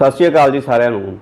ਸਤਿ ਸ਼੍ਰੀ ਅਕਾਲ ਜੀ ਸਾਰਿਆਂ ਨੂੰ।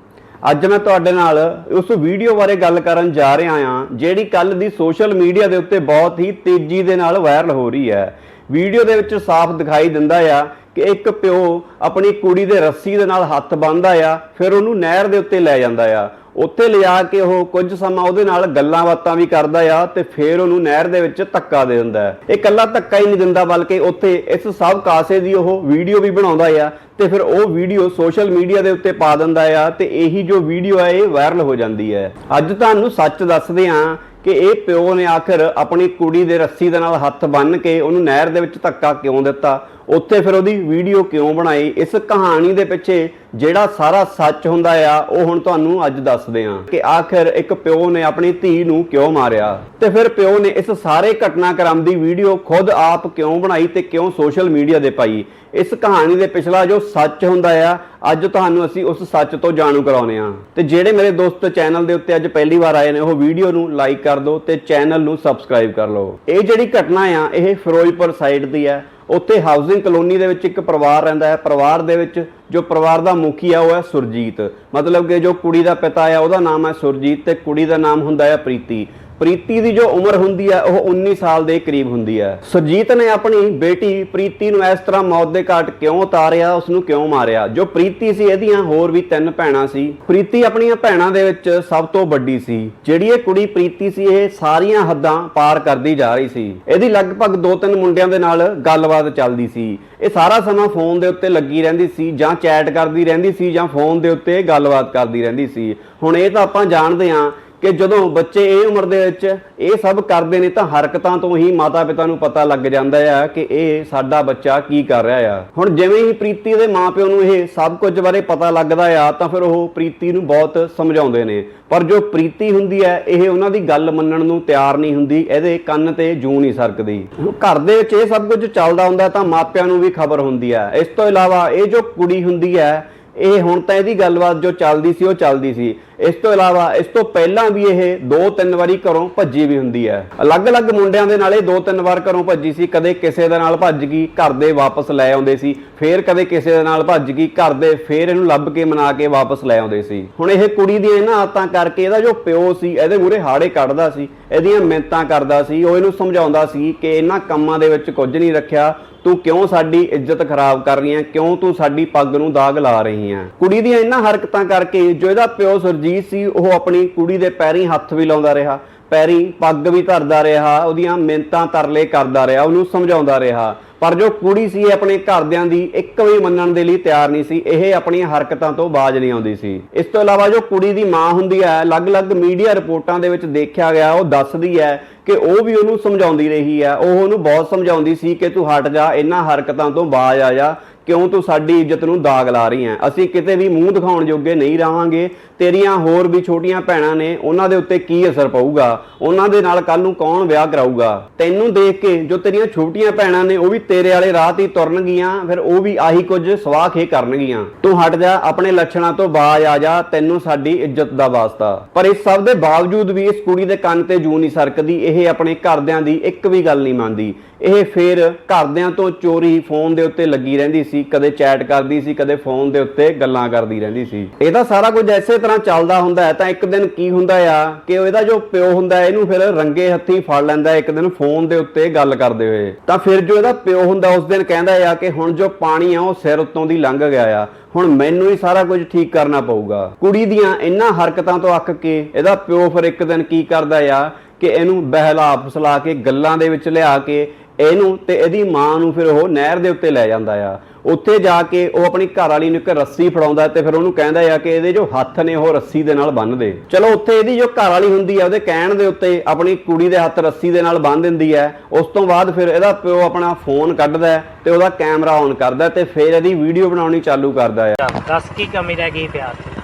ਅੱਜ ਮੈਂ ਤੁਹਾਡੇ ਨਾਲ ਉਸ ਵੀਡੀਓ ਬਾਰੇ ਗੱਲ ਕਰਨ ਜਾ ਰਿਹਾ ਹਾਂ, ਜਿਹੜੀ ਕੱਲ ਦੀ ਸੋਸ਼ਲ ਮੀਡੀਆ ਦੇ ਉੱਤੇ ਬਹੁਤ ਹੀ ਤੇਜ਼ੀ ਦੇ ਨਾਲ ਵਾਇਰਲ ਹੋ ਰਹੀ ਹੈ। ਵੀਡੀਓ ਦੇ ਵਿੱਚ ਸਾਫ਼ ਦਿਖਾਈ ਦਿੰਦਾ ਆ ਕਿ ਇੱਕ ਪਿਓ ਆਪਣੀ ਕੁੜੀ ਦੇ ਰੱਸੀ ਦੇ ਨਾਲ ਹੱਥ ਬੰਨ੍ਹਦਾ ਆ, ਫਿਰ ਉਹਨੂੰ ਨਹਿਰ ਦੇ ਉੱਤੇ ਲੈ ਜਾਂਦਾ ਆ। ਉੱਥੇ ਲਿਜਾ ਕੇ ਉਹ ਕੁਝ ਸਮਾਂ ਉਹਦੇ ਨਾਲ ਗੱਲਾਂ ਬਾਤਾਂ ਵੀ ਕਰਦਾ ਆ ਤੇ ਫਿਰ ਉਹਨੂੰ ਨਹਿਰ ਦੇ ਵਿੱਚ ਧੱਕਾ ਦੇ ਦਿੰਦਾ ਹੈ। ਇਹ ਕੱਲਾ ਧੱਕਾ ਹੀ ਨਹੀਂ ਦਿੰਦਾ, ਬਲਕਿ ਉੱਥੇ ਇਸ ਸਭ ਕਾਸੇ ਦੀ ਉਹ ਵੀਡੀਓ ਵੀ ਬਣਾਉਂਦਾ ਆ ਤੇ ਫਿਰ ਉਹ ਵੀਡੀਓ ਸੋਸ਼ਲ ਮੀਡੀਆ ਦੇ ਉੱਤੇ ਪਾ ਦਿੰਦਾ ਆ ਤੇ ਇਹੀ ਜੋ ਵੀਡੀਓ ਹੈ ਇਹ ਵਾਇਰਲ ਹੋ ਜਾਂਦੀ ਹੈ। ਅੱਜ ਤੁਹਾਨੂੰ ਸੱਚ ਦੱਸਦੇ ਹਾਂ ਕਿ ਇਹ ਪਿਓ ਨੇ ਆਖਰ ਆਪਣੀ ਕੁੜੀ ਦੇ ਰੱਸੀ ਦੇ ਨਾਲ ਹੱਥ ਬੰਨ੍ਹ ਕੇ ਉਹਨੂੰ ਨਹਿਰ ਦੇ ਵਿੱਚ ਧੱਕਾ ਕਿਉਂ ਦਿੱਤਾ? ਉੱਥੇ ਫਿਰ ਉਹਦੀ ਵੀਡੀਓ ਕਿਉਂ ਬਣਾਈ? ਇਸ ਕਹਾਣੀ ਦੇ ਪਿੱਛੇ ਜਿਹੜਾ ਸਾਰਾ ਸੱਚ ਹੁੰਦਾ ਆ, ਉਹ ਹੁਣ ਤੁਹਾਨੂੰ ਅੱਜ ਦੱਸਦੇ ਹਾਂ ਕਿ ਆਖਰ ਇੱਕ ਪਿਓ ਨੇ ਆਪਣੀ ਧੀ ਨੂੰ ਕਿਉਂ ਮਾਰਿਆ? ਤੇ ਫਿਰ ਪਿਓ ਨੇ ਇਸ ਸਾਰੇ ਘਟਨਾਕ੍ਰਮ ਦੀ ਵੀਡੀਓ ਖੁਦ ਆਪ ਕਿਉਂ ਬਣਾਈ ਤੇ ਕਿਉਂ ਸੋਸ਼ਲ ਮੀਡੀਆ ਤੇ ਪਾਈ? ਇਸ ਕਹਾਣੀ ਦੇ ਪਿਛਲਾ ਜੋ ਸੱਚ ਹੁੰਦਾ ਆ, ਅੱਜ ਤੁਹਾਨੂੰ ਅਸੀਂ ਉਸ ਸੱਚ ਤੋਂ ਜਾਣੂ ਕਰਾਉਨੇ ਆ ਤੇ ਜਿਹੜੇ ਮੇਰੇ ਦੋਸਤ ਚੈਨਲ ਦੇ ਉੱਤੇ ਅੱਜ ਪਹਿਲੀ ਵਾਰ ਆਏ ਨੇ, ਉਹ ਵੀਡੀਓ ਨੂੰ ਲਾਈਕ ਕਰ ਦਿਓ ਤੇ ਚੈਨਲ ਨੂੰ ਸਬਸਕ੍ਰਾਈਬ ਕਰ ਲਓ। ਇਹ ਜਿਹੜੀ ਘਟਨਾ ਆ, ਇਹ ਫਿਰੋਜ਼ਪੁਰ ਸਾਈਡ ਦੀ ਹੈ ਉੱਥੇ ਹਾਊਸਿੰਗ ਕਲੋਨੀ ਦੇ ਵਿੱਚ ਇੱਕ ਪਰਿਵਾਰ ਰਹਿੰਦਾ ਹੈ। ਪਰਿਵਾਰ ਦੇ ਵਿੱਚ ਜੋ ਪਰਿਵਾਰ ਦਾ ਮੁਖੀ ਆ, ਉਹ ਹੈ ਸੁਰਜੀਤ। ਮਤਲਬ ਕਿ ਜੋ ਕੁੜੀ ਦਾ ਪਿਤਾ ਆ, ਉਹਦਾ ਨਾਮ ਹੈ ਸੁਰਜੀਤ ਤੇ ਕੁੜੀ ਦਾ ਨਾਮ ਹੁੰਦਾ ਹੈ ਪ੍ਰੀਤੀ। ਪ੍ਰੀਤੀ ਦੀ ਜੋ ਉਮਰ ਹੁੰਦੀ ਹੈ, ਉਹ 19 ਸਾਲ ਦੇ ਕਰੀਬ ਹੁੰਦੀ ਹੈ। ਸੁਰਜੀਤ ਨੇ ਆਪਣੀ ਬੇਟੀ ਪ੍ਰੀਤੀ ਨੂੰ ਇਸ ਤਰ੍ਹਾਂ ਮੌਤ ਦੇ ਘਾਟ ਕਿਉਂ ਉਤਾਰਿਆ ਉਸ ਨੂੰ ਕਿਉਂ ਮਾਰਿਆ? ਜੋ ਪ੍ਰੀਤੀ ਸੀ, ਇਹਦੀਆਂ ਹੋਰ ਵੀ ਤਿੰਨ ਭੈਣਾਂ ਸੀ। ਪ੍ਰੀਤੀ ਆਪਣੀਆਂ ਭੈਣਾਂ ਦੇ ਵਿੱਚ ਸਭ ਤੋਂ ਵੱਡੀ ਸੀ। ਜਿਹੜੀ ਇਹ ਕੁੜੀ ਪ੍ਰੀਤੀ ਸੀ, ਇਹ ਸਾਰੀਆਂ ਹੱਦਾਂ ਪਾਰ ਕਰਦੀ ਜਾ ਰਹੀ ਸੀ। ਇਹਦੀ ਲਗਭਗ ਦੋ ਤਿੰਨ ਮੁੰਡਿਆਂ ਦੇ ਨਾਲ ਗੱਲਬਾਤ ਚੱਲਦੀ ਸੀ। ਇਹ ਸਾਰਾ ਸਮਾਂ ਫੋਨ ਦੇ ਉੱਤੇ ਲੱਗੀ ਰਹਿੰਦੀ ਸੀ ਜਾਂ ਚੈਟ ਕਰਦੀ ਰਹਿੰਦੀ ਸੀ ਜਾਂ ਫੋਨ ਦੇ ਉੱਤੇ ਗੱਲਬਾਤ ਕਰਦੀ ਰਹਿੰਦੀ ਸੀ। ਹੁਣ ਇਹ ਤਾਂ ਆਪਾਂ ਜਾਣਦੇ ਹਾਂ ਕਿ ਜਦੋਂ ਬੱਚੇ ਇਹ ਉਮਰ ਦੇ ਵਿੱਚ ਇਹ ਸਭ ਕਰਦੇ ਨੇ ਤਾਂ ਹਰਕਤਾਂ ਤੋਂ ਹੀ ਮਾਤਾ-ਪਿਤਾ ਨੂੰ ਪਤਾ ਲੱਗ ਜਾਂਦਾ ਆ ਕਿ ਇਹ ਸਾਡਾ ਬੱਚਾ ਕੀ ਕਰ ਰਿਹਾ ਆ। ਹੁਣ ਜਿਵੇਂ ਹੀ ਪ੍ਰੀਤੀ ਦੇ ਮਾਪਿਓ ਨੂੰ ਇਹ ਸਭ ਕੁਝ ਬਾਰੇ ਪਤਾ ਲੱਗਦਾ ਆ, ਤਾਂ ਫਿਰ ਉਹ ਪ੍ਰੀਤੀ ਨੂੰ ਬਹੁਤ ਸਮਝਾਉਂਦੇ ਨੇ। ਪਰ ਜੋ ਪ੍ਰੀਤੀ ਹੁੰਦੀ ਹੈ ਇਹ ਉਹਨਾਂ ਦੀ ਗੱਲ ਮੰਨਣ ਨੂੰ ਤਿਆਰ ਨਹੀਂ ਹੁੰਦੀ, ਇਹਦੇ ਕੰਨ ਤੇ ਜੂ ਨਹੀਂ ਸਰਕਦੀ। ਘਰ ਦੇ ਵਿੱਚ ਇਹ ਸਭ ਕੁਝ ਚੱਲਦਾ ਹੁੰਦਾ ਤਾਂ ਮਾਪਿਆਂ ਨੂੰ ਵੀ ਖਬਰ ਹੁੰਦੀ ਹੈ ਇਸ ਤੋਂ ਇਲਾਵਾ ਇਹ ਜੋ ਕੁੜੀ ਹੁੰਦੀ ਹੈ ਇਹ ਹੁਣ ਤਾਂ ਇਹਦੀ ਗੱਲਬਾਤ ਜੋ ਚੱਲਦੀ ਸੀ, ਉਹ ਚੱਲਦੀ ਸੀ। ਇਸ ਤੋਂ ਇਲਾਵਾ, ਇਸ ਤੋਂ ਪਹਿਲਾਂ ਵੀ ਇਹ ਦੋ ਤਿੰਨ ਵਾਰੀ ਘਰੋਂ ਭੱਜੀ ਵੀ ਹੁੰਦੀ ਹੈ। ਅਲੱਗ-ਅਲੱਗ ਮੁੰਡਿਆਂ ਦੇ ਨਾਲ ਇਹ ਦੋ ਤਿੰਨ ਵਾਰ ਘਰੋਂ ਭੱਜੀ ਸੀ। ਕਦੇ ਕਿਸੇ ਦੇ ਨਾਲ ਭੱਜ ਗਈ, ਘਰ ਦੇ ਵਾਪਸ ਲੈ ਆਉਂਦੇ ਸੀ। ਫੇਰ ਕਦੇ ਕਿਸੇ ਦੇ ਨਾਲ ਭੱਜ ਗਈ, ਘਰ ਦੇ ਫੇਰ ਇਹਨੂੰ ਲੱਭ ਕੇ ਮਨਾ ਕੇ ਵਾਪਸ ਲੈ ਆਉਂਦੇ ਸੀ। ਹੁਣ ਇਹ ਕੁੜੀ ਦੀਆਂ ਇਹਨਾਂ ਆਦਤਾਂ ਕਰਕੇ ਇਹਦਾ ਜੋ ਪਿਓ ਸੀ, ਇਹਦੇ ਮੂਰੇ ਹਾੜੇ ਕੱਢਦਾ ਸੀ, ਇਹਦੀਆਂ ਮਿੰਤਾਂ ਕਰਦਾ ਸੀ, ਉਹ ਇਹਨੂੰ ਸਮਝਾਉਂਦਾ ਸੀ ਕਿ ਇਹਨਾਂ ਕੰਮਾਂ ਦੇ ਵਿੱਚ ਕੁਝ ਨਹੀਂ ਰੱਖਿਆ। ਤੂੰ ਕਿਉਂ ਸਾਡੀ ਇੱਜ਼ਤ ਖਰਾਬ ਕਰ ਰਹੀ ਹੈ ਕਿਉਂ ਤੂੰ ਸਾਡੀ ਪੱਗ ਨੂੰ ਦਾਗ ਲਾ ਰਹੀ ਹੈ ਕੁੜੀ ਦੀਆਂ ਇਹਨਾਂ ਹਰਕਤਾਂ ਕਰਕੇ ਜੋ ਇਹਦਾ ਪਿਓ ਸੁਰਜੀਤ ਸੀ, ਉਹ ਆਪਣੀ ਕੁੜੀ ਦੇ ਪੈਰੀਂ ਹੱਥ ਵੀ ਲਾਉਂਦਾ ਰਿਹਾ। ਪੈਰੀ ਪੱਗ ਵੀ ਧਰਦਾ ਰਿਹਾ, ਉਹਦੀਆਂ ਮਿੰਤਾਂ ਤਰਲੇ ਕਰਦਾ ਰਿਹਾ, ਉਹਨੂੰ ਸਮਝਾਉਂਦਾ ਰਿਹਾ। ਪਰ ਜੋ ਕੁੜੀ ਸੀ ਇਹ ਆਪਣੇ ਘਰਦਿਆਂ ਦੀ ਇੱਕ ਵੀ ਮੰਨਣ ਦੇ ਲਈ ਤਿਆਰ ਨਹੀਂ ਸੀ, ਇਹ ਆਪਣੀਆਂ ਹਰਕਤਾਂ ਤੋਂ ਬਾਜ ਨਹੀਂ ਆਉਂਦੀ ਸੀ। ਇਸ ਤੋਂ ਇਲਾਵਾ ਜੋ ਕੁੜੀ ਦੀ ਮਾਂ ਹੁੰਦੀ ਹੈ, ਅਲੱਗ-ਅਲੱਗ ਮੀਡੀਆ ਰਿਪੋਰਟਾਂ ਦੇ ਵਿੱਚ ਦੇਖਿਆ ਗਿਆ, ਉਹ ਦੱਸਦੀ ਹੈ ਕਿ ਉਹ ਵੀ ਉਹਨੂੰ ਸਮਝਾਉਂਦੀ ਰਹੀ ਹੈ, ਉਹ ਉਹਨੂੰ ਬਹੁਤ ਸਮਝਾਉਂਦੀ ਸੀ ਕਿ ਤੂੰ ਹਟ ਜਾ, ਇਹਨਾਂ ਹਰਕਤਾਂ ਤੋਂ ਬਾਜ ਆ ਜਾ। ਕਿਉਂ ਤੂੰ ਸਾਡੀ ਇੱਜ਼ਤ ਨੂੰ ਦਾਗ ਲਾ ਰਹੀ ਹੈ? ਅਸੀਂ ਕਿਤੇ ਵੀ ਮੂੰਹ ਦਿਖਾਉਣ ਜੋਗੇ ਨਹੀਂ ਰਹਾਂਗੇ। ਤੇਰੀਆਂ ਹੋਰ ਵੀ ਛੋਟੀਆਂ ਭੈਣਾਂ ਨੇ, ਉਹਨਾਂ ਦੇ ਉੱਤੇ ਕੀ ਅਸਰ ਪਊਗਾ? ਉਹਨਾਂ ਦੇ ਨਾਲ ਕੱਲ ਨੂੰ ਕੌਣ ਵਿਆਹ ਕਰਾਊਗਾ? ਤੈਨੂੰ ਦੇਖ ਕੇ ਜੋ ਤੇਰੀਆਂ ਛੋਟੀਆਂ ਭੈਣਾਂ ਨੇ, ਉਹ ਵੀ ਤੇਰੇ ਵਾਲੇ ਰਾਹ ਤੇ ਹੀ ਤੁਰਨਗੀਆਂ, ਫਿਰ ਉਹ ਵੀ ਆਹੀ ਕੁਝ ਸਵਾਹ ਖੇ ਕਰਨਗੀਆਂ। ਤੂੰ ਹਟ ਜਾ, ਆਪਣੇ ਲੱਛਣਾਂ ਤੋਂ ਬਾਜ ਆ ਜਾ, ਤੈਨੂੰ ਸਾਡੀ ਇੱਜ਼ਤ ਦਾ ਵਾਸਤਾ। ਪਰ ਇਸ ਸਭ ਦੇ ਬਾਵਜੂਦ ਵੀ ਇਸ ਕੁੜੀ ਦੇ ਕੰਨ ਤੇ ਜੂ ਨਹੀਂ ਸਰਕਦੀ, ਇਹ ਆਪਣੇ ਘਰਦਿਆਂ ਦੀ ਇੱਕ ਵੀ ਗੱਲ ਨਹੀਂ ਮੰਨਦੀ। ਇਹ ਫੇਰ ਘਰਦਿਆਂ ਤੋਂ ਚੋਰੀ ਫੋਨ ਦੇ ਉੱਤੇ ਲੱਗੀ ਰਹਿੰਦੀ ਸੀ। ਕਦੇ ਚੈਟ ਕਰਦੀ ਸੀ, ਕਦੇ ਫੋਨ ਦੇ ਉੱਤੇ ਗੱਲਾਂ ਕਰਦੀ ਰਹਿੰਦੀ ਸੀ। ਇਹਦਾ ਸਾਰਾ ਕੁਝ ਐਸੇ ਤਰ੍ਹਾਂ ਚੱਲਦਾ ਹੁੰਦਾ ਹੈ, ਤਾਂ ਇੱਕ ਦਿਨ ਕੀ ਹੁੰਦਾ ਆ ਕਿ ਇਹਦਾ ਜੋ ਪਿਓ ਹੁੰਦਾ ਇਹਨੂੰ ਫਿਰ ਰੰਗੇ ਹੱਥੀ ਫੜ ਲੈਂਦਾ ਇੱਕ ਦਿਨ ਫੋਨ ਦੇ ਉੱਤੇ ਗੱਲ ਕਰਦੇ ਹੋਏ। ਤਾਂ ਫਿਰ ਜੋ ਇਹਦਾ ਪਿਓ ਹੁੰਦਾ, ਉਸ ਦਿਨ ਕਹਿੰਦਾ ਆ ਕਿ ਹੁਣ ਜੋ ਪਾਣੀ ਆ, ਉਹ ਸਿਰ ਉੱਤੋਂ ਦੀ ਲੰਘ ਗਿਆ ਆ। ਹੁਣ ਮੈਨੂੰ ਹੀ ਸਾਰਾ ਕੁਝ ਠੀਕ ਕਰਨਾ ਪਊਗਾ। ਕੁੜੀ ਦੀਆਂ ਇਹਨਾਂ ਹਰਕਤਾਂ ਤੋਂ ਅੱਕ ਕੇ ਇਹਦਾ ਪਿਓ ਫਿਰ ਇੱਕ ਦਿਨ ਕੀ ਕਰਦਾ ਆ ਕਿ ਇਹਨੂੰ ਬਹਿਲਾ ਫਸਲਾ ਕੇ, ਗੱਲਾਂ ਦੇ ਵਿੱਚ ਲਿਆ ਕੇ, ਇਹਨੂੰ ਤੇ ਇਹਦੀ ਮਾਂ ਨੂੰ ਫਿਰ ਉਹ ਨਹਿਰ ਦੇ ਉੱਤੇ ਲੈ ਜਾਂਦਾ ਆ। ਉੱਥੇ ਜਾ ਕੇ ਉਹ ਆਪਣੀ ਘਰ ਵਾਲੀ ਨੂੰ ਇੱਕ ਰੱਸੀ ਫੜਾਉਂਦਾ ਤੇ ਫਿਰ ਉਹਨੂੰ ਕਹਿੰਦਾ ਆ ਕਿ ਇਹਦੇ ਜੋ ਹੱਥ ਨੇ ਉਹ ਰੱਸੀ ਦੇ ਨਾਲ ਬੰਨ੍ਹ ਦੇ। ਚਲੋ ਉੱਥੇ ਇਹਦੀ ਜੋ ਘਰ ਵਾਲੀ ਹੁੰਦੀ ਆ ਉਹਦੇ ਕਹਿਣ ਦੇ ਉੱਤੇ ਆਪਣੀ ਕੁੜੀ ਦੇ ਹੱਥ ਰੱਸੀ ਦੇ ਨਾਲ ਬੰਨ੍ਹ ਦਿੰਦੀ ਹੈ ਉਸ ਤੋਂ ਬਾਅਦ ਫਿਰ ਇਹਦਾ ਪਿਓ ਆਪਣਾ ਫੋਨ ਕੱਢਦਾ ਤੇ ਉਹਦਾ ਕੈਮਰਾ ਔਨ ਕਰਦਾ ਤੇ ਫਿਰ ਇਹਦੀ ਵੀਡੀਓ ਬਣਾਉਣੀ ਚਾਲੂ ਕਰਦਾ ਚੱਲ, ਦੱਸ ਕੀ ਕਮੀ ਰਹਿ ਗਈ ਪਿਆਰ 'ਚ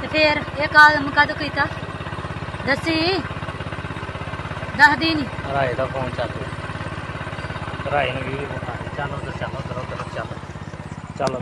ਤੇ ਫੇਰ ਇਹ ਕਾਲਮ ਕਦ ਕੀਤਾ? ਦੱਸੀ? ਦੱਸਦੀ ਨਹੀਂ ਰਾਏ ਦਾ ਫੋਨ ਚੱਲ ਰਿਹਾ ਰਾਏ ਨੂੰ ਵੀ ਬੁਖਾ ਚਲੋ ਤੇ ਚਲੋ ਕਰੋ ਕਰੋ ਚੱਲ। ਚਲੋ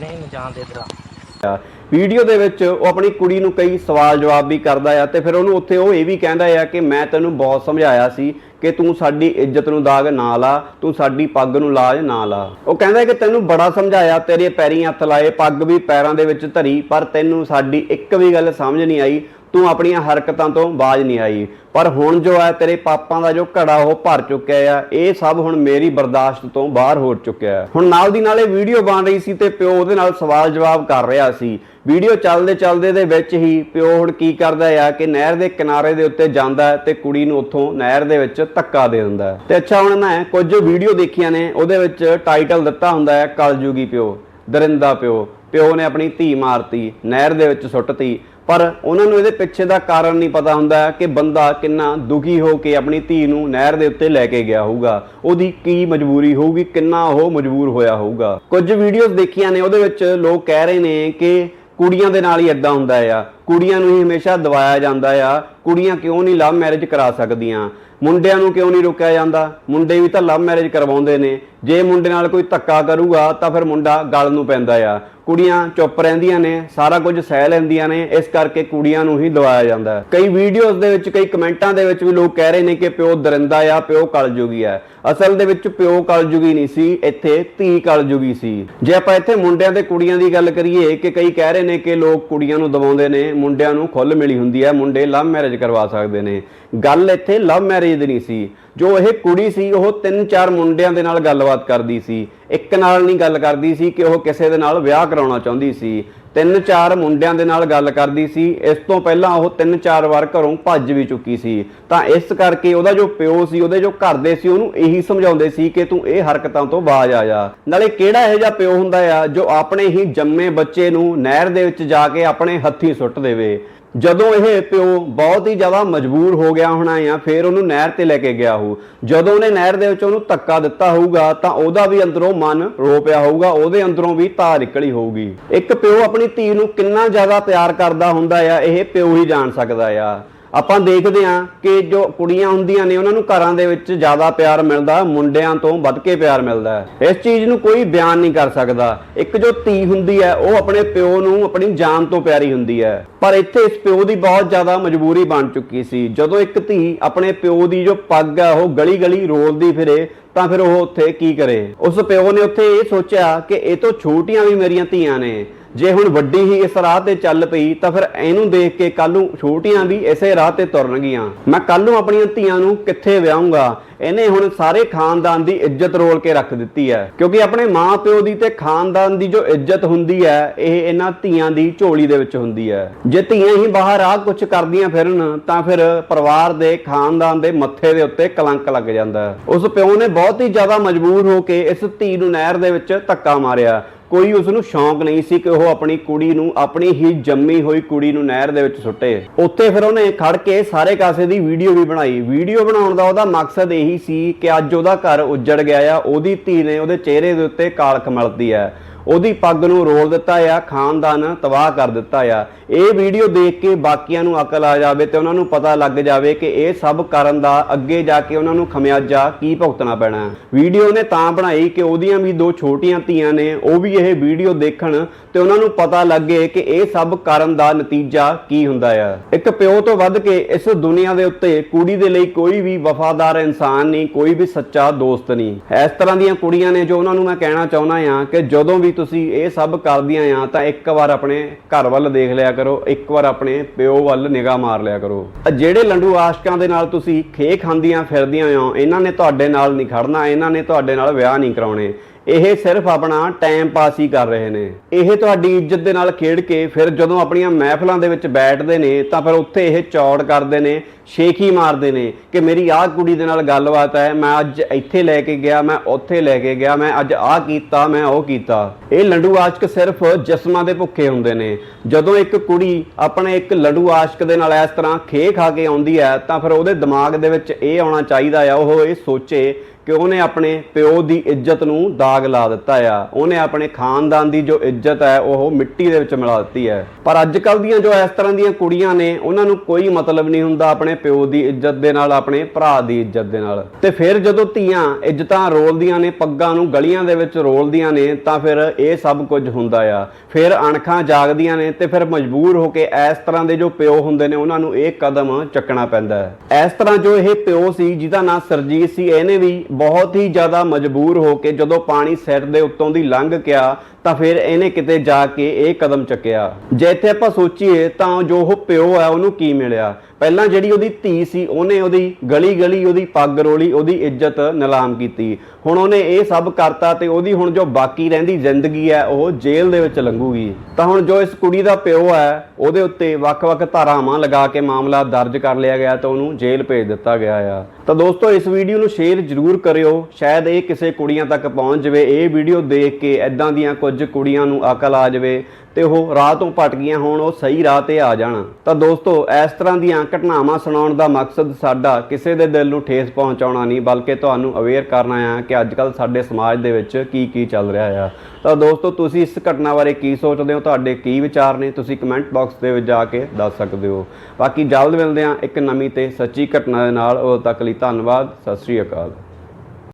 ਨਹੀਂ ਨਹੀਂ ਜਾਣ ਦੇ ਇਧਰ ਵੀਡੀਓ ਦੇ ਵਿੱਚ ਉਹ ਆਪਣੀ ਕੁੜੀ ਨੂੰ ਕਈ ਸਵਾਲ ਜਵਾਬ ਵੀ ਕਰਦਾ ਆ ਤੇ ਫਿਰ ਉਹਨੂੰ ਉੱਥੇ ਉਹ ਇਹ ਵੀ ਕਹਿੰਦਾ ਆ ਕਿ ਮੈਂ ਤੈਨੂੰ ਬਹੁਤ ਸਮਝਾਇਆ ਸੀ ਕਿ ਤੂੰ ਸਾਡੀ ਇੱਜ਼ਤ ਨੂੰ ਦਾਗ ਨਾ ਲਾ ਤੂੰ ਸਾਡੀ ਪੱਗ ਨੂੰ ਲਾਜ ਨਾ ਲਾ। ਉਹ ਕਹਿੰਦਾ ਕਿ ਤੈਨੂੰ ਬੜਾ ਸਮਝਾਇਆ ਤੇਰੇ ਪੈਰੀਂ ਹੱਥ ਲਾਏ ਪੱਗ ਵੀ ਪੈਰਾਂ ਦੇ ਵਿੱਚ ਧਰੀ ਪਰ ਤੈਨੂੰ ਸਾਡੀ ਇੱਕ ਵੀ ਗੱਲ ਸਮਝ ਨਹੀਂ ਆਈ। ਤੂੰ ਆਪਣੀਆਂ ਹਰਕਤਾਂ ਤੋਂ ਬਾਜ ਨਹੀਂ ਆਈ। ਪਰ ਹੁਣ ਜੋ ਹੈ ਤੇਰੇ ਪਾਪਾਂ ਦਾ ਜੋ ਘੜਾ ਉਹ ਭਰ ਚੁੱਕਿਆ ਆ, ਇਹ ਸਭ ਹੁਣ ਮੇਰੀ ਬਰਦਾਸ਼ਤ ਤੋਂ ਬਾਹਰ ਹੋ ਚੁੱਕਿਆ ਹੈ। ਹੁਣ ਨਾਲ ਦੀ ਨਾਲ ਇਹ ਵੀਡੀਓ ਬਣ ਰਹੀ ਸੀ ਤੇ ਪਿਓ ਉਹਦੇ ਨਾਲ ਸਵਾਲ ਜਵਾਬ ਕਰ ਰਿਹਾ ਸੀ। ਵੀਡੀਓ ਚੱਲਦੇ ਚੱਲਦੇ ਦੇ ਵਿੱਚ ਹੀ ਪਿਓ ਹੁਣ ਕੀ ਕਰਦਾ ਆ ਕਿ ਨਹਿਰ ਦੇ ਕਿਨਾਰੇ ਦੇ ਉੱਤੇ ਜਾਂਦਾ ਹੈ ਤੇ ਕੁੜੀ ਨੂੰ ਉੱਥੋਂ ਨਹਿਰ ਦੇ ਵਿੱਚ ਧੱਕਾ ਦੇ ਦਿੰਦਾ ਹੈ। ਤੇ ਅੱਛਾ ਹੁਣ ਮੈਂ ਕੁਝ ਵੀਡੀਓ ਦੇਖੀਆਂ ਨੇ, ਉਹਦੇ ਵਿੱਚ ਟਾਈਟਲ ਦਿੱਤਾ ਹੁੰਦਾ ਹੈ, ਕਲਯੁਗੀ ਪਿਓ, ਦਰਿੰਦਾ ਪਿਓ। ਪਿਓ ਨੇ ਆਪਣੀ ਧੀ ਮਾਰਤੀ, ਨਹਿਰ ਦੇ ਵਿੱਚ ਸੁੱਟਤੀ। ਪਰ ਉਹਨਾਂ ਨੂੰ ਇਹਦੇ ਪਿੱਛੇ ਦਾ ਕਾਰਨ ਨਹੀਂ ਪਤਾ ਹੁੰਦਾ ਕਿ ਬੰਦਾ ਕਿੰਨਾ ਦੁਖੀ ਹੋ ਕੇ ਆਪਣੀ ਧੀ ਨੂੰ ਨਹਿਰ ਦੇ ਉੱਤੇ ਲੈ ਕੇ ਗਿਆ ਹੋਊਗਾ। ਉਹਦੀ ਕੀ ਮਜਬੂਰੀ ਹੋਊਗੀ, ਕਿੰਨਾ ਉਹ ਮਜਬੂਰ ਹੋਇਆ ਹੋਊਗਾ। ਕੁਝ ਵੀਡੀਓਜ਼ ਦੇਖੀਆਂ ਨੇ, ਉਹਦੇ ਵਿੱਚ ਲੋਕ ਕਹਿ ਰਹੇ ਨੇ ਕਿ ਕੁੜੀਆਂ ਦੇ ਨਾਲ ਹੀ ਇਦਾਂ ਹੁੰਦਾ ਆ। ਕੁੜੀਆਂ ਨੂੰ ਹੀ ਹਮੇਸ਼ਾ ਦਬਾਇਆ ਜਾਂਦਾ ਆ, ਕੁੜੀਆਂ ਕਿਉਂ ਨਹੀਂ ਲਵ ਮੈਰਿਜ ਕਰਾ ਸਕਦੀਆਂ? ਮੁੰਡਿਆਂ ਨੂੰ ਕਿਉਂ ਨਹੀਂ ਰੋਕਿਆ ਜਾਂਦਾ? ਮੁੰਡੇ ਵੀ ਤਾਂ ਲਵ ਮੈਰਿਜ ਕਰਵਾਉਂਦੇ ਨੇ। ਜੇ ਮੁੰਡੇ ਨਾਲ ਕੋਈ ਧੱਕਾ ਕਰੂਗਾ, ਤਾਂ ਫਿਰ ਮੁੰਡਾ ਗਲ ਨੂੰ ਪੈਂਦਾ ਆ। ਕੁੜੀਆਂ ਚੁੱਪ ਰਹਿੰਦੀਆਂ ਨੇ, ਸਾਰਾ ਕੁਝ ਸਹਿ ਲੈਂਦੀਆਂ ਨੇ, ਇਸ ਕਰਕੇ ਕੁੜੀਆਂ ਨੂੰ ਹੀ ਦਵਾਇਆ ਜਾਂਦਾ ਹੈ। ਕਈ ਵੀਡੀਓਜ਼ ਦੇ ਵਿੱਚ, ਕਈ ਕਮੈਂਟਾਂ ਦੇ ਵਿੱਚ ਵੀ ਲੋਕ ਕਹਿ ਰਹੇ ਨੇ ਕਿ ਪਿਓ ਦਰਿੰਦਾ ਆ, ਪਿਓ ਕਲਯੁਗੀ ਆ। ਅਸਲ ਦੇ ਵਿੱਚ ਪਿਓ ਕਲਯੁਗੀ ਨਹੀਂ ਸੀ, ਇੱਥੇ ਧੀ ਕਲਯੁਗੀ ਸੀ। ਜੇ ਆਪਾਂ ਇੱਥੇ ਮੁੰਡਿਆਂ ਤੇ ਕੁੜੀਆਂ ਦੀ ਗੱਲ ਕਰੀਏ, ਕਿ ਕਈ ਕਹਿ ਰਹੇ ਨੇ ਕਿ ਲੋਕ ਕੁੜੀਆਂ ਨੂੰ ਦਬਾਉਂਦੇ ਨੇ, ਮੁੰਡਿਆਂ ਨੂੰ ਖੁੱਲ ਮਿਲੀ ਹੁੰਦੀ ਹੈ ਮੁੰਡੇ ਲਵ ਮੈਰਿਜ ਕਰਵਾ ਸਕਦੇ ਨੇ। ਗੱਲ ਇੱਥੇ ਲਵ ਮੈਰਿਜ ਦੀ ਨਹੀਂ ਸੀ। ਜੋ ਇਹ ਕੁੜੀ ਸੀ, ਉਹ ਤਿੰਨ ਚਾਰ ਮੁੰਡਿਆਂ ਦੇ ਨਾਲ ਗੱਲਬਾਤ ਕਰਦੀ ਸੀ। ਇੱਕ ਨਾਲ ਨਹੀਂ ਗੱਲ ਕਰਦੀ ਸੀ ਕਿ ਉਹ ਕਿਸੇ ਦੇ ਨਾਲ ਵਿਆਹ ਕਰਾਉਣਾ ਚਾਹੁੰਦੀ ਸੀ। ਤਿੰਨ ਚਾਰ ਮੁੰਡਿਆਂ ਦੇ ਨਾਲ ਗੱਲ ਕਰਦੀ ਸੀ। ਇਸ ਤੋਂ ਪਹਿਲਾਂ ਉਹ ਤਿੰਨ ਚਾਰ ਵਾਰ ਘਰੋਂ ਭੱਜ ਵੀ ਚੁੱਕੀ ਸੀ। ਤਾਂ ਇਸ ਕਰਕੇ ਉਹਦਾ ਜੋ ਪਿਓ ਸੀ, ਉਹਦੇ ਜੋ ਘਰ ਦੇ ਸੀ, ਉਹਨੂੰ ਇਹੀ ਸਮਝਾਉਂਦੇ ਸੀ ਕਿ ਤੂੰ ਇਹ ਹਰਕਤਾਂ ਤੋਂ ਬਾਜ ਆ ਜਾ। ਨਾਲੇ ਕਿਹੜਾ ਇਹੋ ਜਿਹਾ ਪਿਓ ਹੁੰਦਾ ਆ ਜੋ ਆਪਣੇ ਹੀ ਜੰਮੇ ਬੱਚੇ ਨੂੰ ਨਹਿਰ ਦੇ ਵਿੱਚ ਜਾ ਕੇ ਆਪਣੇ ਹੱਥੀਂ ਸੁੱਟ ਦੇਵੇ? ਜਦੋਂ ਇਹ ਪਿਓ ਬਹੁਤ ਹੀ ਜ਼ਿਆਦਾ ਮਜਬੂਰ ਹੋ ਗਿਆ ਹੋਣਾ ਆ, ਫਿਰ ਉਹਨੂੰ ਨਹਿਰ ਤੇ ਲੈ ਕੇ ਗਿਆ ਹੋ ਜਦੋਂ ਉਹਨੇ ਨਹਿਰ ਦੇ ਵਿੱਚ ਉਹਨੂੰ ਧੱਕਾ ਦਿੱਤਾ ਹੋਊਗਾ, ਤਾਂ ਉਹਦਾ ਵੀ ਅੰਦਰੋਂ ਮਨ ਰੋ ਪਿਆ ਹੋਊਗਾ, ਉਹਦੇ ਅੰਦਰੋਂ ਵੀ ਧਾਰ ਨਿਕਲੀ ਹੋਊਗੀ। ਇੱਕ ਪਿਓ ਆਪਣੀ ਧੀ ਨੂੰ ਕਿੰਨਾ ਜ਼ਿਆਦਾ ਪਿਆਰ ਕਰਦਾ ਹੁੰਦਾ ਆ, ਇਹ ਪਿਓ ਹੀ ਜਾਣ ਸਕਦਾ ਆ। ਆਪਾਂ ਦੇਖਦੇ ਹਾਂ ਕਿ ਜੋ ਕੁੜੀਆਂ ਹੁੰਦੀਆਂ ਨੇ, ਉਹਨਾਂ ਨੂੰ ਘਰਾਂ ਦੇ ਵਿੱਚ ਜ਼ਿਆਦਾ ਪਿਆਰ ਮਿਲਦਾ, ਮੁੰਡਿਆਂ ਤੋਂ ਵੱਧ ਕੇ ਪਿਆਰ ਮਿਲਦਾ ਇਸ ਚੀਜ਼ ਨੂੰ ਕੋਈ ਬਿਆਨ ਨਹੀਂ ਕਰ ਸਕਦਾ। ਇੱਕ ਜੋ ਧੀ ਹੁੰਦੀ ਹੈ, ਉਹ ਆਪਣੇ ਪਿਓ ਨੂੰ, ਆਪਣੀ ਜਾਨ ਤੋਂ ਪਿਆਰੀ ਹੁੰਦੀ ਹੈ। ਪਰ ਇੱਥੇ ਇਸ ਪਿਓ ਦੀ ਬਹੁਤ ਜ਼ਿਆਦਾ ਮਜਬੂਰੀ ਬਣ ਚੁੱਕੀ ਸੀ। ਜਦੋਂ ਇੱਕ ਧੀ ਆਪਣੇ ਪਿਓ ਦੀ ਜੋ ਪੱਗ ਹੈ ਉਹ ਗਲੀ ਗਲੀ ਰੋਲਦੀ ਫਿਰੇ, ਤਾਂ ਫਿਰ ਉਹ ਉੱਥੇ ਕੀ ਕਰੇ? ਉਸ ਪਿਓ ਨੇ ਉੱਥੇ ਇਹ ਸੋਚਿਆ ਕਿ ਇਹ ਤੋਂ ਛੋਟੀਆਂ ਵੀ ਮੇਰੀਆਂ ਧੀਆਂ ਨੇ। ਜੇ ਹੁਣ ਵੱਡੀ ਹੀ ਇਸ ਰਾਹ ਤੇ ਚੱਲ ਪਈ, ਤਾਂ ਫਿਰ ਇਹਨੂੰ ਦੇਖ ਕੇ ਕੱਲ ਨੂੰ ਛੋਟੀਆਂ ਵੀ ਇਸੇ ਰਾਹ ਤੇ ਤੁਰਨਗੀਆਂ ਮੈਂ ਕੱਲ ਨੂੰ ਆਪਣੀਆਂ ਧੀਆਂ ਨੂੰ ਕਿੱਥੇ ਵਿਆਹੂੰਗਾ? ਇਹਨੇ ਹੁਣ ਸਾਰੇ ਖਾਨਦਾਨ ਦੀ ਇੱਜ਼ਤ ਰੋਲ ਕੇ ਰੱਖ ਦਿੱਤੀ ਹੈ। ਕਿਉਂਕਿ ਆਪਣੇ ਮਾਂ-ਪਿਓ ਦੀ ਤੇ ਖਾਨਦਾਨ ਦੀ ਜੋ ਇੱਜ਼ਤ ਹੁੰਦੀ ਹੈ, ਇਹ ਇਹਨਾਂ ਧੀਆਂ ਦੀ ਝੋਲੀ ਦੇ ਵਿੱਚ ਹੁੰਦੀ ਹੈ। ਜੇ ਧੀਆਂ ਹੀ ਬਾਹਰ ਆ ਕੁਝ ਕਰਦੀਆਂ ਫਿਰਨ, ਤਾਂ ਫਿਰ ਪਰਿਵਾਰ ਦੇ, ਖਾਨਦਾਨ ਦੇ ਮੱਥੇ ਦੇ ਉੱਤੇ ਕਲੰਕ ਲੱਗ ਜਾਂਦਾ ਉਸ ਪਿਓ ਨੇ ਬਹੁਤ ਹੀ ਜ਼ਿਆਦਾ ਮਜਬੂਰ ਹੋ ਕੇ ਇਸ ਧੀ ਨੂੰ ਨਹਿਰ ਦੇ ਵਿੱਚ ਧੱਕਾ ਮਾਰਿਆ। ਕੋਈ ਉਸ ਨੂੰ ਸ਼ੌਂਕ ਨਹੀਂ ਸੀ ਕਿ ਉਹ ਆਪਣੀ ਕੁੜੀ ਨੂੰ, ਆਪਣੀ ਹੀ ਜੰਮੀ ਹੋਈ ਕੁੜੀ ਨੂੰ ਨਹਿਰ ਦੇ ਵਿੱਚ ਸੁੱਟੇ। ਉੱਥੇ ਫਿਰ ਉਹਨੇ ਖੜ ਕੇ ਸਾਰੇ ਕਾਸੇ ਦੀ ਵੀਡੀਓ ਵੀ ਬਣਾਈ। ਵੀਡੀਓ ਬਣਾਉਣ ਦਾ ਉਹਦਾ ਮਕਸਦ ਇਹ ਸੀ ਕਿ ਅੱਜ ਉਹਦਾ ਘਰ ਉੱਜੜ ਗਿਆ ਆ, ਉਹਦੀ ਧੀ ਨੇ ਉਹਦੇ ਚਿਹਰੇ ਦੇ ਉੱਤੇ ਕਾਲਖ ਮਲਦੀ ਹੈ ਉਹਦੀ ਪੱਗ ਨੂੰ ਰੋਲ ਦਿੱਤਾ ਆ, ਖਾਨਦਾਨ ਤਬਾਹ ਕਰ ਦਿੱਤਾ ਆ। ਇਹ ਵੀਡੀਓ ਦੇਖ ਕੇ ਬਾਕੀਆਂ ਨੂੰ ਅਕਲ ਆ ਜਾਵੇ ਤੇ ਉਹਨਾਂ ਨੂੰ ਪਤਾ ਲੱਗ ਜਾਵੇ ਕਿ ਇਹ ਸਭ ਕਰਨ ਦਾ ਅੱਗੇ ਜਾ ਕੇ ਉਹਨਾਂ ਨੂੰ ਖਮਿਆਜਾ ਕੀ ਭੁਗਤਣਾ ਪੈਣਾ। ਵੀਡੀਓ ਨੇ ਤਾਂ ਬਣਾਈ ਕਿ ਉਹਦੀਆਂ ਵੀ ਦੋ ਛੋਟੀਆਂ ਧੀਆਂ ਨੇ, ਉਹ ਵੀ ਇਹ ਵੀਡੀਓ ਦੇਖਣ ਤੇ ਉਹਨਾਂ ਨੂੰ ਪਤਾ ਲੱਗੇ ਕਿ ਇਹ ਸਭ ਕਰਨ ਦਾ ਨਤੀਜਾ ਕੀ ਹੁੰਦਾ ਆ। ਇੱਕ ਪਿਓ ਤੋਂ ਵੱਧ ਕੇ ਇਸ ਦੁਨੀਆ ਦੇ ਉੱਤੇ ਕੁੜੀ ਦੇ ਲਈ ਕੋਈ ਵੀ ਵਫਾਦਾਰ ਇਨਸਾਨ ਨਹੀਂ, ਕੋਈ ਵੀ ਸੱਚਾ ਦੋਸਤ ਨਹੀਂ। ਇਸ ਤਰ੍ਹਾਂ ਦੀਆਂ ਕੁੜੀਆਂ ਨੇ ਜੋ ਉਹਨਾਂ ਨੂੰ ਮੈਂ ਕਹਿਣਾ ਚਾਹੁੰਦਾ ਆ ਕਿ ਜਦੋਂ ਵੀ ਤੁਸੀਂ ਇਹ ਸਭ ਕਰਦੀਆਂ ਆ ਤਾਂ ਇੱਕ ਵਾਰ ਆਪਣੇ ਘਰ ਵੱਲ ਦੇਖ ਲਿਆ ਕਰੋ, ਇੱਕ ਵਾਰ ਆਪਣੇ ਪਿਓ ਵੱਲ ਨਿਗਾਹ ਮਾਰ ਲਿਆ ਕਰੋ। ਜਿਹੜੇ ਲੰਡੂ ਆਸ਼ਕਾਂ ਦੇ ਨਾਲ ਤੁਸੀਂ ਖੇ ਖਾਂਦੀਆਂ ਫਿਰਦੀਆਂ ਹੋ, ਇਹਨਾਂ ਨੇ ਤੁਹਾਡੇ ਨਾਲ ਨਹੀਂ ਖੜਨਾ, ਇਹਨਾਂ ਨੇ ਤੁਹਾਡੇ ਨਾਲ ਵਿਆਹ ਨਹੀਂ ਕਰਾਉਣੇ। ਇਹ ਸਿਰਫ ਆਪਣਾ ਟਾਈਮ ਪਾਸ ਹੀ ਕਰ ਰਹੇ ਨੇ। ਇਹ ਤੁਹਾਡੀ ਇੱਜ਼ਤ ਦੇ ਨਾਲ ਖੇਡ ਕੇ ਫਿਰ ਜਦੋਂ ਆਪਣੀਆਂ ਮਹਿਫਲਾਂ ਦੇ ਵਿੱਚ ਬੈਠਦੇ ਨੇ, ਤਾਂ ਫਿਰ ਉੱਥੇ ਇਹ ਚੌੜ ਕਰਦੇ ਨੇ, ਸ਼ੇਖੀ ਮਾਰਦੇ ਨੇ ਕਿ ਮੇਰੀ ਆਹ ਕੁੜੀ ਦੇ ਨਾਲ ਗੱਲਬਾਤ ਹੈ, ਮੈਂ ਅੱਜ ਇੱਥੇ ਲੈ ਕੇ ਗਿਆ, ਮੈਂ ਉੱਥੇ ਲੈ ਕੇ ਗਿਆ, ਮੈਂ ਅੱਜ ਆਹ ਕੀਤਾ, ਮੈਂ ਉਹ ਕੀਤਾ। ਇਹ ਲੰਡੂ ਆਸ਼ਕ ਸਿਰਫ ਜਸਮਾਂ ਦੇ ਭੁੱਖੇ ਹੁੰਦੇ ਨੇ। ਜਦੋਂ ਇੱਕ ਕੁੜੀ ਆਪਣੇ ਇੱਕ ਲੰਡੂ ਆਸ਼ਕ ਦੇ ਨਾਲ ਇਸ ਤਰ੍ਹਾਂ ਖੇ ਖਾ ਕੇ ਆਉਂਦੀ ਹੈ, ਤਾਂ ਫਿਰ ਉਹਦੇ ਦਿਮਾਗ ਦੇ ਵਿੱਚ ਇਹ ਆਉਣਾ ਚਾਹੀਦਾ ਆ, ਉਹ ਇਹ ਸੋਚੇ ਕਿ ਉਹਨੇ ਆਪਣੇ ਪਿਓ ਦੀ ਇੱਜ਼ਤ ਨੂੰ ਦਾਗ ਲਾ ਦਿੱਤਾ ਆ। ਉਹਨੇ ਆਪਣੇ ਖਾਨਦਾਨ ਦੀ ਜੋ ਇੱਜ਼ਤ ਹੈ, ਉਹ ਮਿੱਟੀ ਦੇ ਵਿੱਚ ਮਿਲਾ ਦਿੱਤੀ ਹੈ। ਪਰ ਅੱਜ ਕੱਲ ਦੀਆਂ ਜੋ ਇਸ ਤਰ੍ਹਾਂ ਦੀਆਂ ਕੁੜੀਆਂ ਨੇ, ਉਹਨਾਂ ਨੂੰ ਕੋਈ ਮਤਲਬ ਨਹੀਂ ਹੁੰਦਾ ਆਪਣੇ ਪਿਓ ਦੀ ਇੱਜ਼ਤ ਦੇ ਨਾਲ, ਆਪਣੇ ਭਰਾ ਦੀ ਇੱਜ਼ਤ ਦੇ ਨਾਲ। ਤੇ ਫਿਰ ਜਦੋਂ ਧੀਆਂ ਇੱਜ਼ਤਾਂ ਰੋਲਦੀਆਂ ਨੇ, ਪੱਗਾਂ ਨੂੰ ਗਲੀਆਂ ਦੇ ਵਿੱਚ ਰੋਲਦੀਆਂ ਨੇ, ਤਾਂ ਫਿਰ ਇਹ ਸਭ ਕੁਝ ਹੁੰਦਾ ਆ। ਫਿਰ ਅਣਖਾਂ ਜਾਗਦੀਆਂ ਨੇ ਤੇ ਫਿਰ ਮਜਬੂਰ ਹੋ ਕੇ ਇਸ ਤਰ੍ਹਾਂ ਦੇ ਜੋ ਪਿਓ ਹੁੰਦੇ ਨੇ, ਉਹਨਾਂ ਨੂੰ ਇਹ ਕਦਮ ਚੱਕਣਾ ਪੈਂਦਾ ਹੈ। ਇਸ ਤਰ੍ਹਾਂ ਜੋ ਇਹ ਪਿਓ ਸੀ, ਜਿਹਦਾ ਨਾਂ ਸਰਜੀਤ ਸੀ, ਇਹਨੇ ਵੀ ਬਹੁਤ ਹੀ ਜ਼ਿਆਦਾ ਮਜਬੂਰ ਹੋ ਕੇ ਜਦੋਂ ਪਾਣੀ ਸਿਰ ਦੇ ਉੱਤੋਂ ਦੀ ਲੰਘ ਗਿਆ ਤਾਂ ਫਿਰ ਇਹਨੇ ਕਿਤੇ ਜਾ ਕੇ ਇਹ ਕਦਮ ਚੱਕਿਆ। ਜੇ ਇੱਥੇ ਆਪਾਂ ਸੋਚੀਏ ਤਾਂ ਜੋ ਉਹ ਪਿਓ ਹੈ ਉਹਨੂੰ ਕੀ ਮਿਲਿਆ? ਪਹਿਲਾਂ ਜਿਹੜੀ ਉਹਦੀ ਧੀ ਸੀ, ਉਹਨੇ ਉਹਦੀ ਗਲੀ ਗਲੀ, ਉਹਦੀ ਪੱਗ ਰੋਲੀ, ਉਹਦੀ ਇੱਜ਼ਤ ਨਿਲਾਮ ਕੀਤੀ। ਹੁਣ ਉਹਨੇ ਇਹ ਸਭ ਕਰਤਾ ਤੇ ਉਹਦੀ ਹੁਣ ਜੋ ਬਾਕੀ ਰਹਿੰਦੀ ਜ਼ਿੰਦਗੀ ਹੈ, ਉਹ ਜੇਲ੍ਹ ਦੇ ਵਿੱਚ ਲੰਘੂਗੀ। ਤਾਂ ਹੁਣ ਜੋ ਇਸ ਕੁੜੀ ਦਾ ਪਿਓ ਹੈ, ਉਹਦੇ ਉੱਤੇ ਵੱਖ-ਵੱਖ ਧਾਰਾਵਾਂ ਲਗਾ ਕੇ ਮਾਮਲਾ ਦਰਜ ਕਰ ਲਿਆ ਗਿਆ ਤੇ ਉਹਨੂੰ ਜੇਲ੍ਹ ਭੇਜ ਦਿੱਤਾ ਗਿਆ ਆ। ਤਾਂ ਦੋਸਤੋ, ਇਸ ਵੀਡੀਓ ਨੂੰ ਸ਼ੇਅਰ ਜ਼ਰੂਰ ਕਰਿਓ। ਸ਼ਾਇਦ ਇਹ ਕਿਸੇ ਕੁੜੀਆਂ ਤੱਕ ਪਹੁੰਚ ਜਾਵੇ। ਇਹ ਵੀਡੀਓ ਦੇਖ ਕੇ ਐਦਾਂ ਦੀਆਂ ਕੁਝ ਕੁੜੀਆਂ ਨੂੰ ਅਕਲ ਆ ਜਾਵੇ। ਤੇ ਉਹ ਰਾਹ ਤੋਂ ਭਟ ਗਈਆਂ ਹੋਣ, ਉਹ ਸਹੀ ਰਾਹ ਤੇ ਆ ਜਾਣ। ਤਾਂ ਦੋਸਤੋ, ਇਸ ਤਰ੍ਹਾਂ ਦੀਆਂ ਘਟਨਾਵਾਂ ਸੁਣਾਉਣ ਦਾ ਮਕਸਦ ਸਾਡਾ ਕਿਸੇ ਦੇ ਦਿਲ ਨੂੰ ਠੇਸ ਪਹੁੰਚਾਉਣਾ ਨਹੀਂ, ਬਲਕਿ ਤੁਹਾਨੂੰ ਅਵੇਅਰ ਕਰਨਾ ਆ ਕਿ ਅੱਜ ਕੱਲ ਸਾਡੇ ਸਮਾਜ ਦੇ ਵਿੱਚ ਕੀ ਕੀ ਚੱਲ ਰਿਹਾ ਆ। ਤਾਂ ਦੋਸਤੋ, ਤੁਸੀਂ ਇਸ ਘਟਨਾ ਬਾਰੇ ਕੀ ਸੋਚਦੇ ਹੋ, ਤੁਹਾਡੇ ਕੀ ਵਿਚਾਰ ਨੇ, ਤੁਸੀਂ ਕਮੈਂਟ ਬਾਕਸ ਦੇ ਵਿੱਚ ਜਾ ਕੇ ਦੱਸ ਸਕਦੇ ਹੋ। ਬਾਕੀ ਜਲਦ ਮਿਲਦੇ ਹਾਂ ਇੱਕ ਨਵੀਂ ਤੇ ਸੱਚੀ ਘਟਨਾ ਦੇ ਨਾਲ। ਉਦੋਂ ਤੱਕ ਲਈ ਧੰਨਵਾਦ, ਸਤਿ ਸ੍ਰੀ ਅਕਾਲ।